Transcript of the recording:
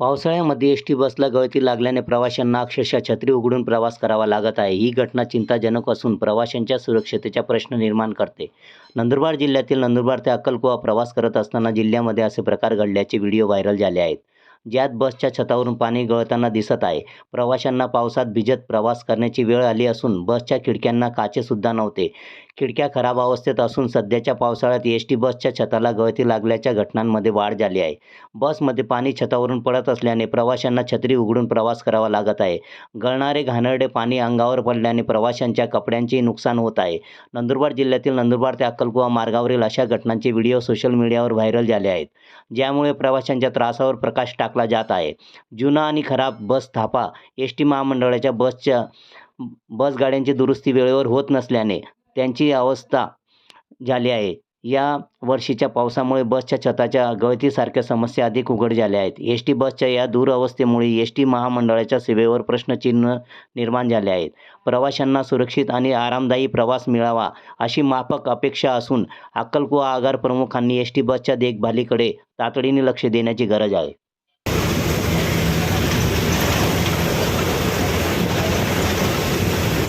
पावसाळ्यामध्ये S T बसला गळती लागल्याने प्रवाशांना अक्षरशः छत्री उघडून प्रवास करावा लागत आहे. ही घटना चिंताजनक असून प्रवाशांच्या सुरक्षतेचा प्रश्न निर्माण करते. नंदुरबार जिल्ह्यातील नंदुरबार ते अक्कलकुवा प्रवास करत असताना जिल्ह्यामध्ये असे प्रकार घडल्याचे व्हिडिओ व्हायरल झाले आहेत. ज्यात बसच्या छतावरून पाणी गळताना दिसत आहे. प्रवाशांना पावसात भिजत प्रवास करण्याची वेळ आली असून बसच्या खिडक्यांना काचेसुद्धा नव्हते. खिडक्या खराब अवस्थेत असून सध्याच्या पावसाळ्यात एस टी बसच्या छताला गळती लागल्याच्या घटनांमध्ये वाढ झाली आहे. बसमध्ये पाणी छतावरून पडत असल्याने प्रवाशांना छत्री उघडून प्रवास करावा लागत आहे. गळणारे घाणेरडे पाणी अंगावर पडल्याने प्रवाशांच्या कपड्यांचेही नुकसान होत आहे. नंदुरबार जिल्ह्यातील नंदुरबार ते अक्कलकुवा मार्गावरील अशा घटनांचे व्हिडिओ सोशल मीडियावर व्हायरल झाले आहेत ज्यामुळे प्रवाशांच्या त्रासावर प्रकाश टाक टाकला जात आहे. जुना आणि खराब बस थापा एस टी महामंडळाच्या बसच्या बस गाड्यांची दुरुस्ती वेळेवर होत नसल्याने त्यांची अवस्था झाली आहे. या वर्षीच्या पावसामुळे बसच्या छताच्या गळतीसारख्या समस्या अधिक उघड झाल्या आहेत. एस टी बसच्या या दुरवस्थेमुळे एस टी महामंडळाच्या सेवेवर प्रश्नचिन्ह निर्माण झाले आहेत. प्रवाशांना सुरक्षित आणि आरामदायी प्रवास मिळावा अशी माफक अपेक्षा असून अक्कलकुवा आगार प्रमुखांनी एस टी बसच्या देखभालीकडे तातडीने लक्ष देण्याची गरज आहे.